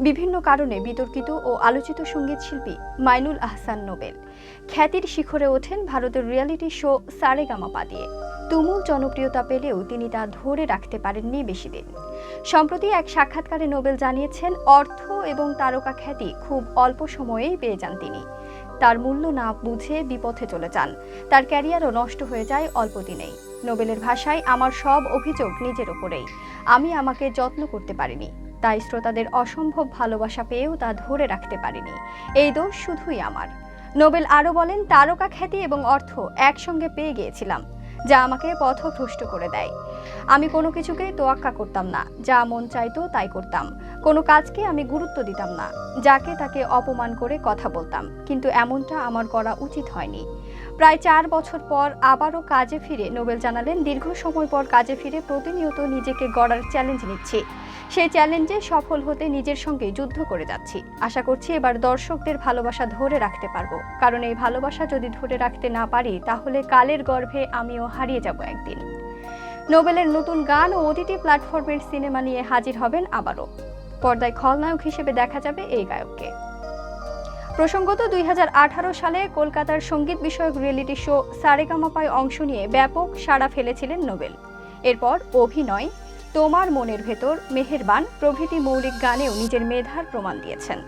বিভিন্ন কারণে বিতর্কিত ও আলোচিত সংগীত শিল্পী মাইনুল আহসান নোবেল। খ্যাতির শিখরে ওঠেন ভারতের রিয়ালিটি শো সারেগামাপা দিয়ে। তুমুল জনপ্রিয়তা পেলেও তিনি তা ধরে রাখতে পারেননি বেশি দিন। সম্প্রতি এক সাক্ষাৎকারে নোবেল জানিয়েছেন, অর্থ এবং তারকা খ্যাতি খুব অল্প সময়েই পেয়ে যান তিনি। তার মূল্য না বুঝে বিপথে চলে যান। তার ক্যারিয়ারও নষ্ট হয়ে যায় অল্প দিনেই। নোবেলের ভাষায়, আমার সব অভিযোগ নিজের ওপরেই আমি আমাকে যত্ন করতে পারিনি। তাই শ্রোতাদের অসম্ভব ভালোবাসা পেয়েও তা ধরে রাখতে পারিনি। এই দোষ শুধুই আমার। নোবেল আরও বলেন, তারকা খ্যাতি এবং অর্থ একসঙ্গে পেয়ে গিয়েছিলাম, যা আমাকে পথভ্রষ্ট করে দেয়। আমি কোনো কিছুকেই তোয়াক্কা করতাম না, যা মন চাইতো তাই করতাম। কোনো কাজকে আমি গুরুত্ব দিতাম না, যাকে তাকে অপমান করে কথা বলতাম, কিন্তু এমনটা আমার করা উচিত হয়নি। প্রায় চার বছর পর আবারও কাজে ফিরে নোবেল জানালেন, দীর্ঘ সময় পর কাজে ফিরে প্রতিনিয়ত নিজেকে গড়ার চ্যালেঞ্জ নিচ্ছি। সেই চ্যালেঞ্জে সফল হতে নিজের সঙ্গে যুদ্ধ করে যাচ্ছি। আশা করছি এবার দর্শকদের ভালোবাসা ধরে রাখতে পারব। কারণ এই ভালোবাসা যদি ধরে রাখতে না পারি, তাহলে কালের গর্ভে আমিও হারিয়ে যাব একদিন। নোবেলের নতুন গান ও ওটিটি প্ল্যাটফর্মের সিনেমা নিয়ে হাজির হবেন আবারও। পর্দায় খলনায়ক হিসেবে দেখা যাবে এই গায়ককে। প্রসঙ্গত দুই হাজার আঠারো সালে কলকাতার সংগীত বিষয়ক রিয়েলিটি শো সারেগামাপায় অংশ নিয়ে ব্যাপক সাড়া ফেলেছিলেন নোবেল। এরপর অভিনয় তোমার মনের ভেতর মেহেরবান প্রভৃতি মৌলিক গানেও নিজের মেধার প্রমাণ দিয়েছেন।